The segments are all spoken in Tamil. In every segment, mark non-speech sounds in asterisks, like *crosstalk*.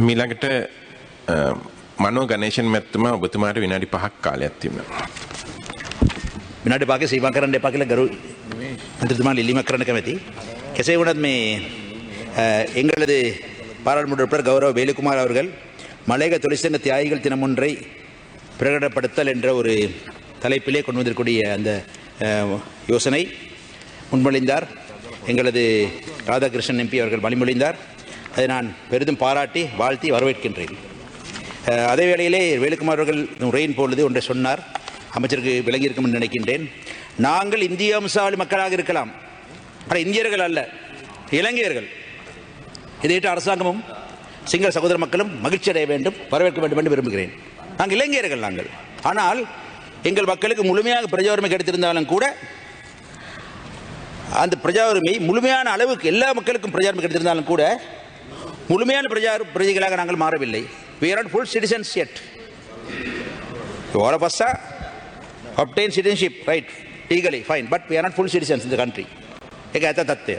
මීළඟට මනෝ ගනේෂන් මැත්තම ඔබතුමාට විනාඩි පහක් කාලයක් තිබෙනවා. විනාඩි පහක සීමා කරන්න එපා කියලා ගරු மந்திரித்துமா இல்லிம කරන්න කැමැති. කෙසේ වුණත් මේ அ, எங்களது பாராளுமன்ற உறுப்பினர் கௌரவ வேலுக்குமார் அவர்கள் மலையக தொழிற்சங்க தியாகிகள் தினம் ஒன்றை பிரகடனப்படுத்தல் என்ற ஒரு தலைப்பிலே கொண்டு வந்திருக்கக்கூடிய அந்த அ, யோசனை முன்மொழிந்தார் எங்களது ராதாகிருஷ்ணன் எம்பி அவர்கள் வழிமொழிந்தார் அதை நான் பெரிதும் பாராட்டி வாழ்த்தி வரவேற்கின்றேன். அதே வேளையிலே வேலுக்குமார் அவர்கள் உரையின் பொழுது ஒன்றை சொன்னார். அமைச்சருக்கு விளங்கியிருக்கும் நினைக்கின்றேன். நாங்கள் இந்திய அம்சாவளி மக்களாக இருக்கலாம். ஆனால் இந்தியர்கள் அல்ல இலங்கையர்கள். இதையிட்டு அரசாங்கமும் சிங்கள சகோதர மக்களும் மகிழ்ச்சி அடைய வேண்டும் வரவேற்க வேண்டும் என்று விரும்புகிறேன். நாங்கள் இளைஞர்கள் நாங்கள். ஆனால் எங்கள் மக்களுக்கு முழுமையாக பிரஜா உரிமை கிடைத்திருந்தாலும் கூட அந்த பிரஜா உரிமை முழுமையான அளவுக்கு எல்லா மக்களுக்கும் பிரஜா உரிமை கிடைத்திருந்தாலும் கூட முழுமையான பிரஜா பிரஜைகளாக நாங்கள் மாறவில்லை. We are not full citizens எட் ஓர பஸ்ஸா obtain obtain right right, fine but but are not full full இந்த in the country. தத்து.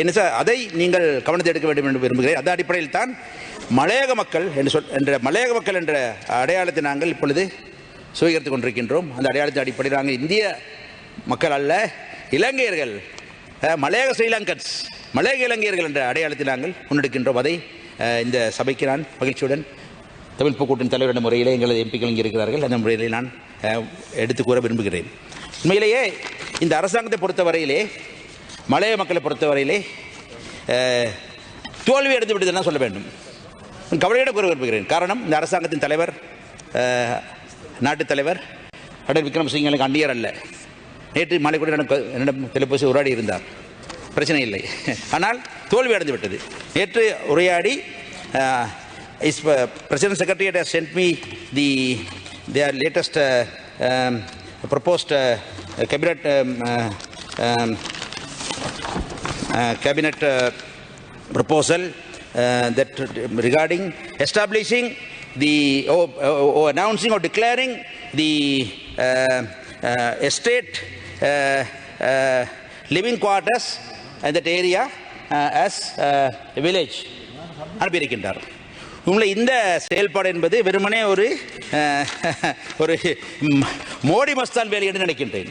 என்ன சார் அதை நீங்கள் கவனத்தை எடுக்க வேண்டும் என்று விரும்புகிறேன். அந்த அடிப்படையில் தான் மலையக மக்கள் என்று சொல் என்ற மலையக மக்கள் என்ற அடையாளத்தை நாங்கள் இப்பொழுது சுவீகரித்துக் கொண்டிருக்கின்றோம். அந்த அடையாளத்தின் அடிப்படையில் நாங்கள் இந்திய மக்கள் அல்ல இலங்கையர்கள் மலையக ஸ்ரீலங்கன்ஸ். மலையக இலங்கையர்கள் என்ற அடையாளத்தை நாங்கள் முன்னெடுக்கின்றோம். அதை இந்த சபைக்கு நான் மகிழ்ச்சியுடன் தமிழ் பூக்கூட்டின் தலைவர் என்ற முறையிலே எங்களது எம்பிக்கள் இங்கே இருக்கிறார்கள் அந்த முறையிலே நான் எடுத்து கூற விரும்புகிறேன். உண்மையிலேயே இந்த அரசாங்கத்தை பொறுத்தவரையிலே மலைய மக்களை பொறுத்தவரையிலே தோல்வி அடைந்து விட்டது சொல்ல வேண்டும். கவலையோடு கூற விரும்புகிறேன். காரணம் இந்த அரசாங்கத்தின் தலைவர் நாட்டுத் தலைவர் அடல் விக்ரமசிங் அந்நியர் அல்ல. நேற்று மாலை கூட என்னிடம் தொலைபேசி உரையாடி இருந்தார். பிரச்சனை இல்லை ஆனால் தோல்வி அடைந்து விட்டது நேற்று உரையாடி is president secretary has sent me the their latest uh, um, proposed uh, cabinet um, uh, um, uh, cabinet uh, proposal uh, that regarding establishing the or, or, or announcing or declaring the uh, uh, estate uh, uh, living quarters in area as village அனுப்பியிருக்கின்றார் உங்களை இந்த செயல்பாடு என்பது வெறுமனே ஒரு uh, *laughs* ஒரு மோடி மஸ்தான் வேலை என்று நினைக்கின்றேன்.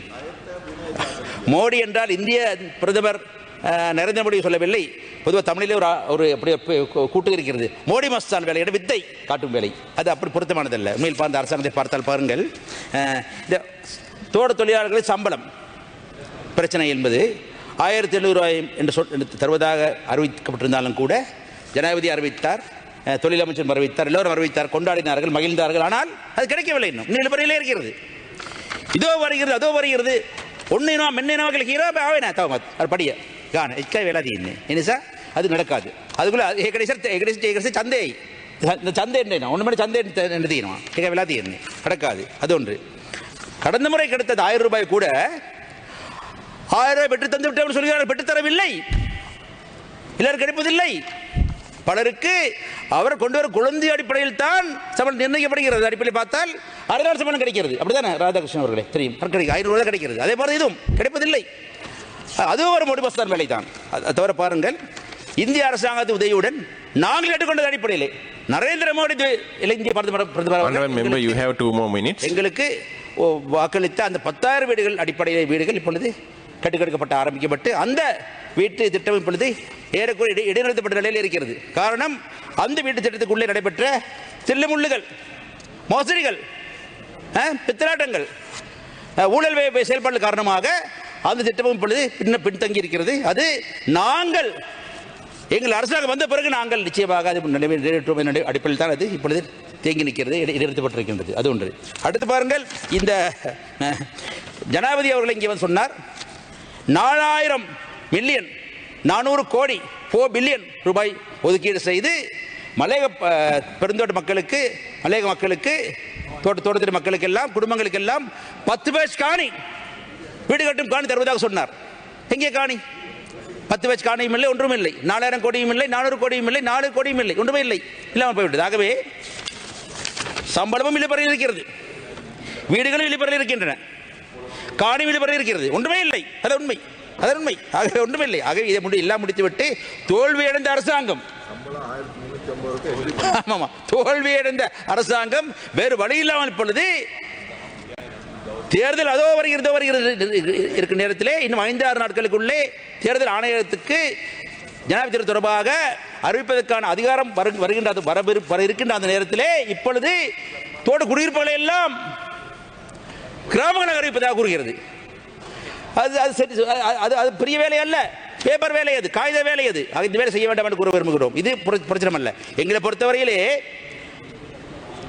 மோடி என்றால் இந்திய பிரதமர் uh, நரேந்திர மோடி சொல்லவில்லை. பொதுவாக தமிழிலே ஒரு ஒரு அப்படி கூட்டு இருக்கிறது. மோடி மஸ்தான் வேலை என்ற வித்தை காட்டும் வேலை. அது அப்படி பொருத்தமானதல்ல. உண்மையில் பார்த்த அரசாங்கத்தை பார்த்தால் பாருங்கள். Uh, இந்த தோட்ட தொழிலாளர்களின் சம்பளம் பிரச்சனை என்பது ஆயிரத்தி எழுநூறு ரூபாய் என்று சொல் தருவதாக அறிவிக்கப்பட்டிருந்தாலும் கூட ஜனாதிபதி அறிவித்தார் தொழிலமைச்சர் அறிவித்தார் எல்லோரும் அறிவித்தார் கொண்டாடினார்கள் மகிழ்ந்தார்கள். ஆனால் அது கிடைக்கவில்லை இன்னும். இன்னும் இழுபறையிலே இருக்கிறது. இதோ வருகிறது அதோ வருகிறது. ஒன்னினா மென்னினவர்கள் ஹீரோ ஆவேனா தவமத் அது படிய. காண இக்கா வேலாதி என்ன? சார்? அது நடக்காது. அதுக்குள்ளே ஏகடேசர் ஏகடேசர் ஏகடேசர் சந்தை. இந்த சந்தை என்ன? ஒன்று மணி சந்தை என்ன தீனும் ஏக வேலாதி என்ன? நடக்காது. அது ஒன்று. கடந்த முறை கிடைத்தது ஆயிரம் ரூபாய் கூட ஆயிரம் ரூபாய் பெற்று தந்து விட்டவர்கள் சொல்கிறார்கள் பெற்றுத் தரவில்லை. எல்லாரும் கிடைப்பதில்லை. பலருக்கு அவர் கொண்டு வர குழந்தை அடிப்படையில் தான் சம்பளம் நிர்ணயிக்கப்படுகிறது. அடிப்படையில் பார்த்தால் அரை நாள் சம்பளம் கிடைக்கிறது. அப்படிதானே? ராதாகிருஷ்ணன் அவர்களே தெரியும். கிடைக்கிறது ஐநூறு ரூபாய் கிடைக்கிறது. அதே மாதிரி இதுவும் கிடைப்பதில்லை. அதுவும் ஒரு மோடி பஸ்தான் வேலை தான் அது தவிர பாருங்கள். இந்திய அரசாங்கத்து உதவியுடன் நாங்கள் ஏற்றுக்கொண்டது அடிப்படையிலே. நரேந்திர மோடி இந்திய பிரதமர். எங்களுக்கு வாக்களித்த அந்த பத்தாயிரம் வீடுகள் அடிப்படையில் வீடுகள் இப்பொழுது கட்டுக்கெடுக்கப்பட்ட ஆரம்பிக்கப்பட்டு அந்த வீட்டு திட்டம் இப்பொழுது ஏறக்குறைய இடை- இடைநிறுத்தப்பட்ட நிலையில் இருக்கிறது. காரணம் அந்த வீட்டு திட்டத்துக்குள்ளே நடைபெற்ற தில்லுமுள்ளுகள் மோசடிகள் அஹ், பித்தலாட்டங்கள் ஊழல் செயல்பாடு காரணமாக அந்த திட்டமும் இப்பொழுது பின்ன பின்தங்கி இருக்கிறது. அது நாங்கள் எங்கள் அரசாங்கம் வந்த பிறகு நாங்கள் நிச்சயமாக அது நிறைவே- நிறைவேற்றுவோம் அடிப்படையில் தான் அது இப்பொழுது தேங்கி நிற்கிறது இடை- இடைநிறுத்தப்பட்டிருக்கின்றது. அது ஒன்று. அடுத்து பாருங்கள் இந்த ஜனாதிபதி அவர்கள் இங்கே வந்து சொன்னார் நாலாயிரம் மில்லியன் நானூறு கோடி ஃபோர் பில்லியன் ரூபாய் ஒதுக்கீடு செய்து மலையக பெருந்தோட்ட மக்களுக்கு மலையக மக்களுக்கு தோட்ட தோட்டத்தின் மக்களுக்கெல்லாம் குடும்பங்களுக்கெல்லாம் பத்து பேஸ் காணி வீடு கட்டும் காணி தருவதாக சொன்னார். எங்கே காணி? பத்து வச்சு காணியும் இல்லை ஒன்றும் இல்லை. நாலாயிரம் கோடியும் இல்லை நானூறு கோடியும் இல்லை நாலு கோடியும் இல்லை ஒன்றுமே இல்லை. இல்லாமல் போய்விட்டது. ஆகவே சம்பளமும் இழுபறையில் இருக்கிறது. வீடுகளும் இழுபறையில் இருக்கின்றன. காணிமீது இழுபறையில் இருக்கிறது. ஒன்றுமே இல்லை. அது உண்மை. அது உண்மை. ஆகவே ஒன்றுமே இல்லை. ஆகவே இதை முடி எல்லாம் முடித்துவிட்டு தோல்வி அடைந்த அரசாங்கம். ஆமாமா. தோல்வியடைந்த அரசாங்கம் வேறு வழி இல்லாமல் இப்பொழுது தேர்தல் அதோ வருகிறதோ வருகிறது. இருக்கிற நேரத்திலே. இன்னும் ஐந்து ஆறு நாட்களுக்குள்ளே தேர்தல் ஆணையத்துக்கு ஜனாதிபதி தொடர்பாக அறிவிப்பதற்கான அதிகாரம் வரு- வருகின்ற வர இருக்கின்ற அந்த நேரத்திலே இப்பொழுது தோடு குடியிருப்புகளை எல்லாம் கிராமங்களாக அறிவிப்பதாக கூறுகிறது. அது அது சரி அது- அது பெரிய வேலை அல்ல. பேப்பர் வேலை அது காகித வேலை அது. இந்த வேலை செய்ய வேண்டாம் என்று கூற விரும்புகிறோம். இது புர- பிரச்சனை அல்ல எங்களை பொறுத்தவரையிலே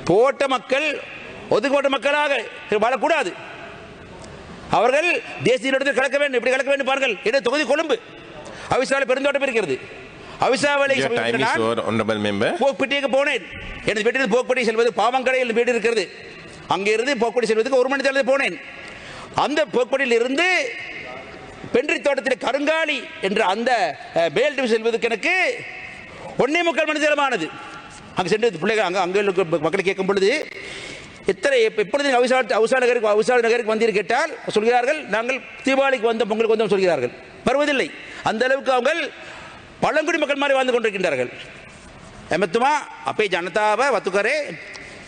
தோட்ட மக்கள் ஒதுக்கப்பட்ட மக்களாக வாழக்கூடாது. அவர்கள் தேசிய இடத்தில் கலக்க வேண்டும். எப்படி கலக்க வேண்டும் பாருங்கள். என்னுடைய தொகுதி கொழும்பு. அவிசாவில் பெருந்தோட்டம் இருக்கிறது. அவிசாவளை போனேன். எனது வீட்டில் போக்பட்டி செல்வது பாவங்கடையில் வீடு இருக்கிறது. அங்கிருந்து போக்குடி செல்வதற்கு ஒரு மணி நேரத்தில் போனேன். அந்த போக்குடியில் இருந்து பென்றி தோட்டத்தில் கருங்காலி என்ற அந்த மேல் டிவி செல்வதற்கு எனக்கு ஒன்னே முக்கால் மணி நேரமானது. அங்கே சென்று பிள்ளைகள் அங்கே அங்கே மக்களை கேட்கும் பொழுது எத்தனை எப்பொழுது அவிசால் அவுசா நகருக்கு அவுசால் நகருக்கு வந்தீர் கேட்டால் சொல்கிறார்கள் நாங்கள் தீபாவளிக்கு வந்த பொங்கலுக்கு வந்தோம் சொல்கிறார்கள். வருவதில்லை. அந்த அளவுக்கு அவங்கள் பழங்குடி மக்கள் மாதிரி வாழ்ந்து கொண்டிருக்கின்றார்கள். எமத்துமா அப்பே ஜனதாவை வத்துக்காரே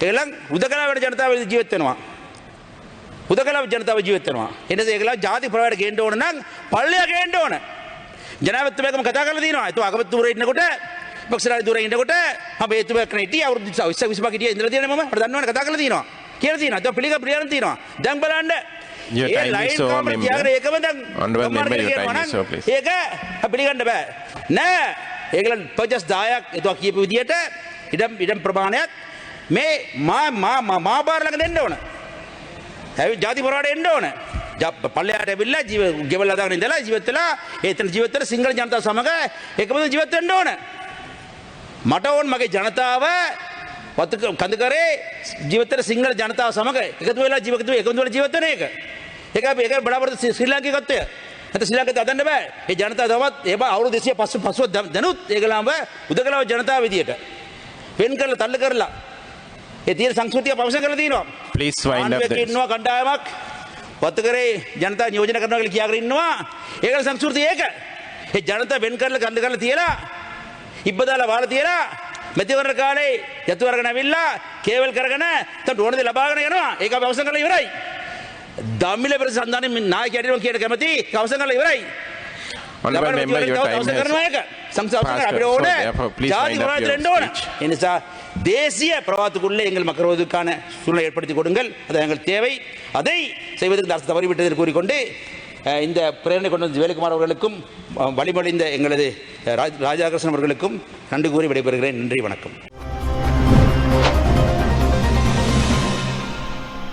ඒගොල්ලන් හුදකලා වැඩ ජනතාව ජීවත් වෙනවා. හුදකලා ජනතාව ජීවත් වෙනවා. එනස ඒගොල්ලෝ ජාති ප්‍රවයට ගේන්න ඕන නම් පල්ලිය ගේන්න ඕන. ජනාධිපතිතුමාකම කතා කරලා දිනවා. ඒතු අගමැතිතුමරේ ඉන්නකොට පක්ෂනාදී දුරේ ඉන්නකොට අපේ ඒතුමා කරන හිටිය අවුරුදු 20 25 හිටිය ඉඳලා තියෙනවා මම. මට දන්නවනේ කතා කරලා දිනවා. කියලා දිනවා. ඒතු පිළිග ප්‍රියන් දිනවා. දැන් බලන්න ඒ ලයින් කාමර තියාගෙන ඒකම දැන් ඒක පිළිගන්න බෑ. නෑ ඒගොල්ලන් පර්චස් 10ක් ඒතුවා කියපු විදියට ඉඩම් ඉඩම් ප්‍රමාණයක් මේ මා මා මා- මාබාරලක දෙන්න ඕන. ඇවි ජාති පොරාට එන්න ඕන. ජප් පල්ලයාට ඇවිල්ලා ජීව ගෙවල් අදාගෙන ඉඳලා ජීවත් වෙලා ඒතන ජීවත් වෙලා සිංහල ජනතාව සමග එකමද ජීවත් වෙන්න ඕන. මට ඕන් මගේ ජනතාව වතු කඳකරේ ජීවිතර සිංහල ජනතාව සමග එකතු වෙලා ජීවිත එකතු වෙලා ජීවත් වෙන එක. ඒක අපි ඒක බලාපොරොත්තු ශ්‍රී ලාංකිකත්වය නැත්නම් ශ්‍රී ලාංකිකත්වය හදන්න බෑ. ඒ ජනතාව තවත් ඒ බා අවුරුදු 250 පස්සුව දැනුත් ඒගොල්ලන්ව උදකලාව ජනතාව විදියට. වෙන් කරලා තල්ල කරලා. ඒ තියෙන සංස්කෘතිය පවසන් කරලා තිනවා. Please wind up. ඉන්නවා කණ්ඩායමක් වත්කරේ ජනතා නියෝජනය කරනවා කියලා කියාගෙන ඉන්නවා. ඒකල සංස්කෘතිය ඒක. ඒ ජනතා වෙන් කරලා කන්ද කරලා තියලා ඉබ්බදාලා වාලා තියලා මැතිවරණ කාලේ යතු අරගෙන ඇවිල්ලා කේවල් කරගෙන තට ඕන දේ ලබාගෙන යනවා. ඒක අපි අවසන් කරලා ඉවරයි. දම්මිල ප්‍රතිසන්ධානයේ නායකයෙක් කියන කැමැති අවසන් කරලා ඉවරයි. Honorable member, your time has expired. So therefore, please wind up your speech. එනිසා தேசிய பிரவாத்துக்குள்ளே எங்கள் மக்களுக்கான சூழ்நிலை ஏற்படுத்தி கொடுங்கள். அது எங்கள் தேவை. அதை செய்வதற்கு அரசு தவறிவிட்டது என்று கூறிக்கொண்டு இந்த பிரேரணை கொண்டு வந்த ஜெயலலிகுமார் அவர்களுக்கும் வழிமொழிந்த எங்களது ராஜ்- ராஜாகிருஷ்ணன் அவர்களுக்கும் நன்றி கூறி விடைபெறுகிறேன். நன்றி வணக்கம்.